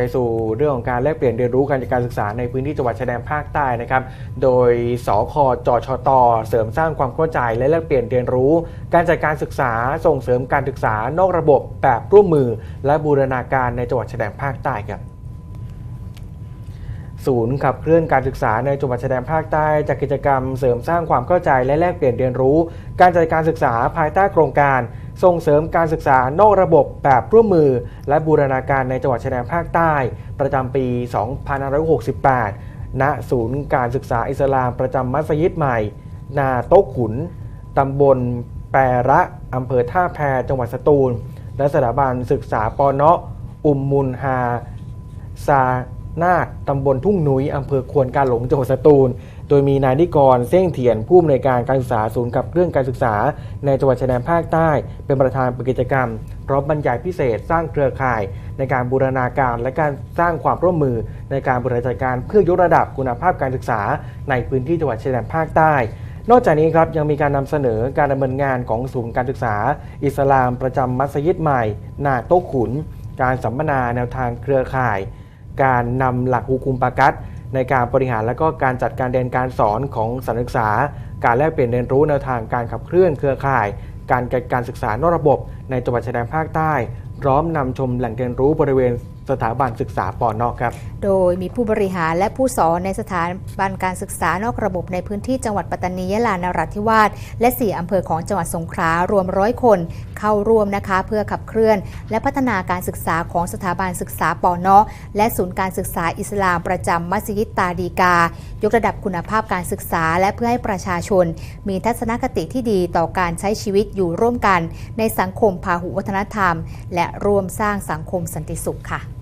ไปสู่เรื่องของการแลกเปลี่ยนเรียนรู้การจัดการศึกษาในพื้นที่จังหวัดชายแดนภาคใต้นะครับ โดยสคจชต เสริมสร้างความเข้าใจและแลกเปลี่ยนเรียนรู้ การจัดการศึกษาส่งเสริมการศึกษานอกระบบแบบร่วมมือ และบูรณาการในจังหวัดชายแดนภาคใต้ครับศูนย์ขับเคลื่อนการศึกษาในจังหวัดชายแดนภาคใต้จัดกิจกรรมเสริมสร้างความเข้าใจและแลกเปลี่ยนเรียนรู้ การจัดการศึกษาภายใต้โครงการ ส่งเสริมการศึกษานอกระบบแบบร่วมมือ และบูรณาการในจังหวัดชายแดนภาคใต้ ประจำปี 2568 ณ ศูนย์การศึกษาอิสลามประจำมัสยิดใหม่ นาโต๊ะขุน ตำบลแปรระอำเภอท่าแพจังหวัดสตูล และสถาบันศึกษาปอเนาะอุมมุนฮาซา นาดตำบลทุ่งนุ้ยอำเภอควนกาหลงจังหวัดสตูล โดยมีนายนิกรเส้งเถียนผู้อำนวยการการศึกษาศูนย์กับเรื่องการศึกษา ในจังหวัดชายแดนภาคใต้ เป็นประธานกิจกรรมพร้อมบรรยายพิเศษสร้างเครือข่าย ในการบูรณาการและการสร้างความร่วมมือ ในการบริหารจัดการเพื่อยกระดับคุณภาพการศึกษา ในพื้นที่จังหวัดชายแดนภาคใต้นอกจากนี้ครับยังมีการนำเสนอการดำเนินงานของศูนย์การศึกษา อิสลามประจำมัสยิดใหม่ นาโต๊ะขุน การสัมมนาแนวทางเครือข่าย การนำหลักฮุคุมปากัตในการบริหารและก็การจัดการเรียนการสอนของสถานศึกษา การแลกเปลี่ยนเรียนรู้แนวทางการขับเคลื่อนเครือข่าย การจัดการศึกษานอกระบบในจังหวัดชายแดนภาคใต้ พร้อมนำชมแหล่งเรียนรู้บริเวณ สถาบันศึกษาปอนอกครับ โดยมีผู้บริหารและผู้สอนในสถาบันการศึกษานอกระบบในพื้นที่จังหวัดปัตตานียะลานราธิวาสและ 4 อำเภอของจังหวัดสงขลารวมร้อยคน เข้าร่วมนะคะ เพื่อขับเคลื่อน และพัฒนาการศึกษาของสถาบันศึกษาปอนาะและศูนย์การศึกษาอิสลามประจำมัสยิดตาดีกา ยกระดับคุณภาพการศึกษา และเพื่อให้ประชาชน มีทัศนคติที่ดีต่อการใช้ชีวิตอยู่ร่วมกัน ในสังคมพาหุวัฒนธรรม และร่วมสร้างสังคมสันติสุขค่ะ